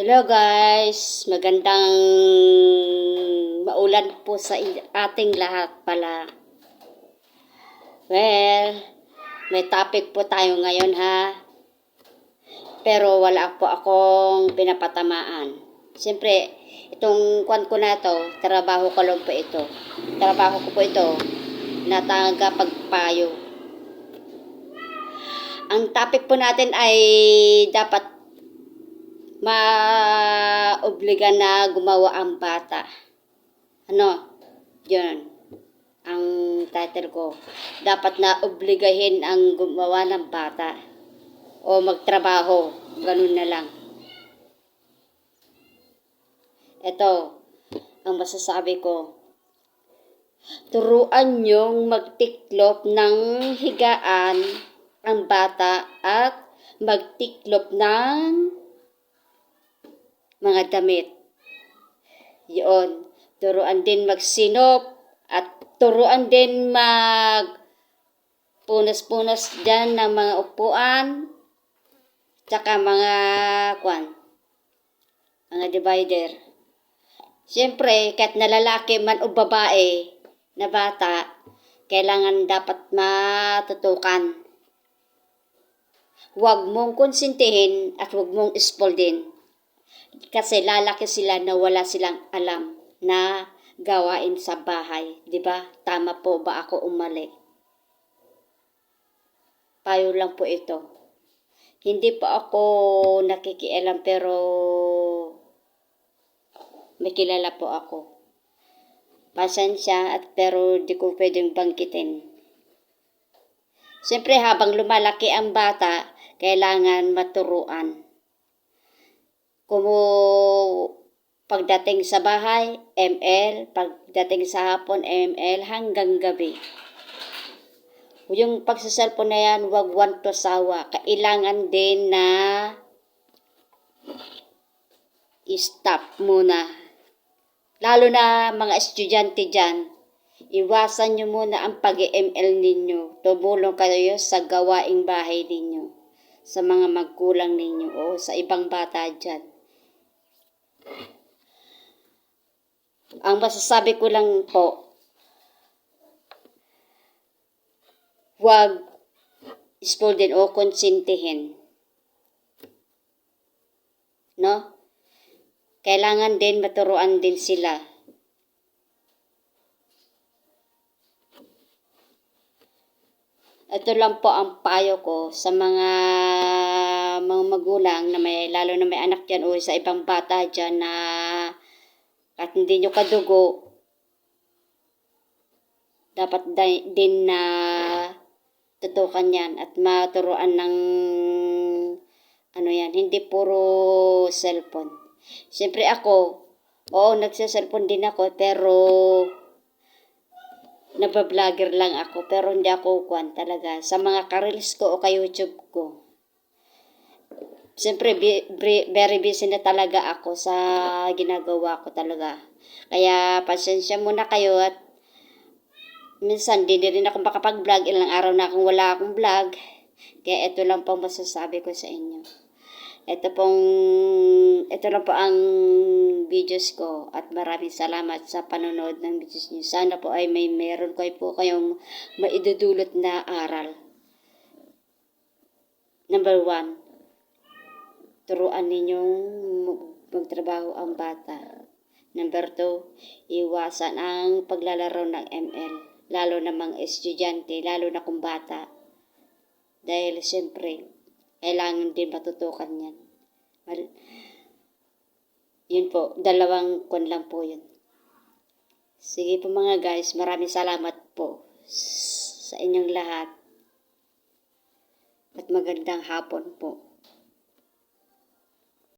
Hello guys, magandang maulan po sa ating lahat pala. Well, may topic po tayo ngayon ha. Pero wala po akong pinapatamaan. Siyempre, itong kwan ko na to, trabaho ko lang po ito. Trabaho ko po ito na tagapagpayo. Ang topic po natin ay dapat ma-obliga na gumawa ang bata. Ano? Yun. Ang title ko. Dapat na obligahin ang gumawa ng bata. O magtrabaho. Ganun na lang. Ito. Ang masasabi ko. Turuan niyong magtiklop ng higaan ang bata at magtiklop ng mga damit. Yun. Turuan din magsinop at turuan din mag punas-punas dyan ng mga upuan tsaka mga kwan mga divider. Siyempre, kahit na lalaki man o babae na bata, kailangan dapat matutukan. Huwag mong konsintihin at huwag mong ispoldin. Kasi lalaki sila na wala silang alam na gawain sa bahay. ba? Tama po ba ako umali? Payo lang po ito. Hindi po ako nakikialam pero may kilala po ako. Pasensya at pero di ko pwedeng bangkitin. Siyempre habang lumalaki ang bata, kailangan maturuan. Kumu pagdating sa bahay, ML, pagdating sa hapon, ML, hanggang gabi. Yung pagsaselfon na yan, wag want to sawa. Kailangan din na i-stop muna. Lalo na mga estudyante dyan, iwasan nyo muna ang pag-ML ninyo. Tumulong kayo sa gawaing bahay ninyo, sa mga magkulang ninyo o sa ibang bata dyan. Ang masasabi ko lang po, huwag spoilin o konsintihin. No? Kailangan din maturuan din sila. Ito lang po ang payo ko sa mga mga magulang na may lalo na may anak diyan o sa ibang bata diyan na at hindi nyo kadugo dapat di- din na tutukan yan at maturuan ng ano yan, hindi puro cellphone. Siyempre ako, oo, nagsa-cellphone din ako, pero nabablogger lang ako, pero hindi ako kwan talaga. Sa mga karils ko o kay YouTube ko. Siyempre, very busy na talaga ako sa ginagawa ko talaga. Kaya, pasensya muna kayo at minsan di rin ako makapag-vlog. Ilang araw na akong wala akong vlog. Kaya ito lang pong masasabi ko sa inyo. Ito pong, ito lang po ang videos ko at maraming salamat sa panonood ng videos niyo. Sana po ay may meron kayo po kayong maidudulot na aral. Number one, turuan ninyong magtrabaho ang bata. Number two, iwasan ang paglalaro ng ML, lalo na mga estudyante, lalo na kung bata. Dahil siyempre, kailangan din matutukan yan. Mal- yun po, dalawang kwan lang po yun. Sige po mga guys, maraming salamat po sa inyong lahat. At magandang hapon po.